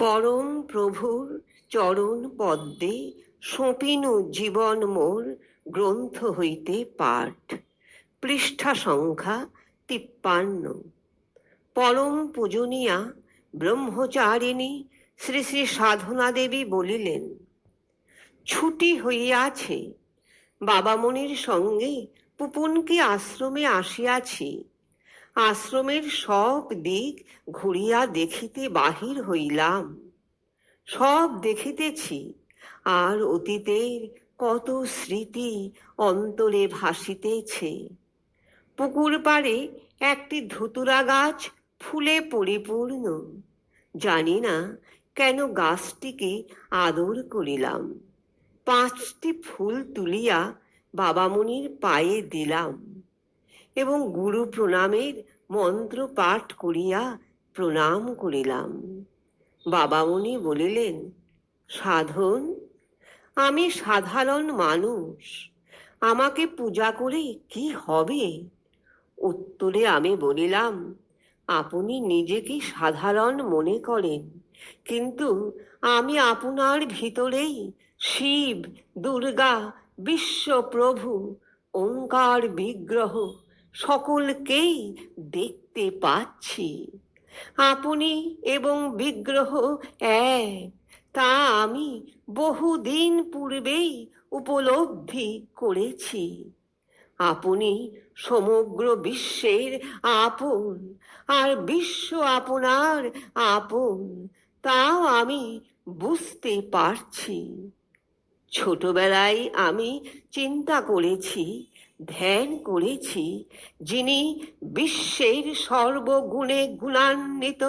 পরম প্রভুর চরণ পদ্মে সঁপিনু জীবন মোর গ্রন্থ হইতে পাঠ। পৃষ্ঠা সংখ্যা তিপ্পান্ন। পরম পূজনীয়া ব্রহ্মচারিণী শ্রী শ্রী সাধনা দেবী বলিলেন, ছুটি হইয়াছে। বাবামণির সঙ্গে পুপুনকে আশ্রমে আসিয়াছি। আশ্রমের সব দিক ঘুরিয়া দেখিতে বাহির হইলাম। সব দেখিতেছি, আর অতীতের কত স্মৃতি অন্তরে ভাসিতেছে। পুকুর পাড়ে একটি ধুতুরা গাছ ফুলে পরিপূর্ণ। জানি না কেন গাছটিকে আদর করিলাম। পাঁচটি ফুল তুলিয়া বাবামণির পায়ে দিলাম। এবং গুরু প্রণামের মন্ত্র পাঠ করিয়া প্রণাম করিলাম। বাবা বাবামণি বলিলেন, সাধন, আমি সাধারণ মানুষ, আমাকে পূজা করে কি হবে? উত্তরে আমি বলিলাম, আপনি নিজেকে সাধারণ মনে করেন, কিন্তু আমি আপনার ভিতরেই শিব, দুর্গা, বিশ্বপ্রভু, ওঙ্কার বিগ্রহ সকলকেই দেখতে পাচ্ছি। আপনি এবং বিগ্রহ এক, তা আমি বহুদিন পূর্বেই উপলব্ধি করেছি। আপনি সমগ্র বিশ্বের আপন, আর বিশ্ব আপনার আপন, তাও আমি বুঝতে পারছি। ছোটবেলায় আমি চিন্তা করেছি ধ্যান করেছি, যিনি বিশ্বের সর্বগুণে গুণান্বিত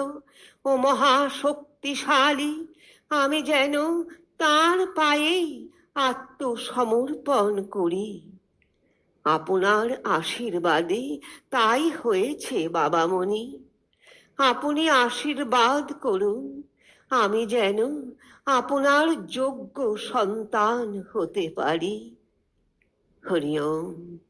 ও মহাশক্তিশালী, আমি যেন তার পায়েই আত্মসমর্পণ করি। আপনার আশীর্বাদে তাই হয়েছে, বাবামণি। আপনি আশীর্বাদ করুন, আমি যেন আপনার যোগ্য সন্তান হতে পারি। hoodie.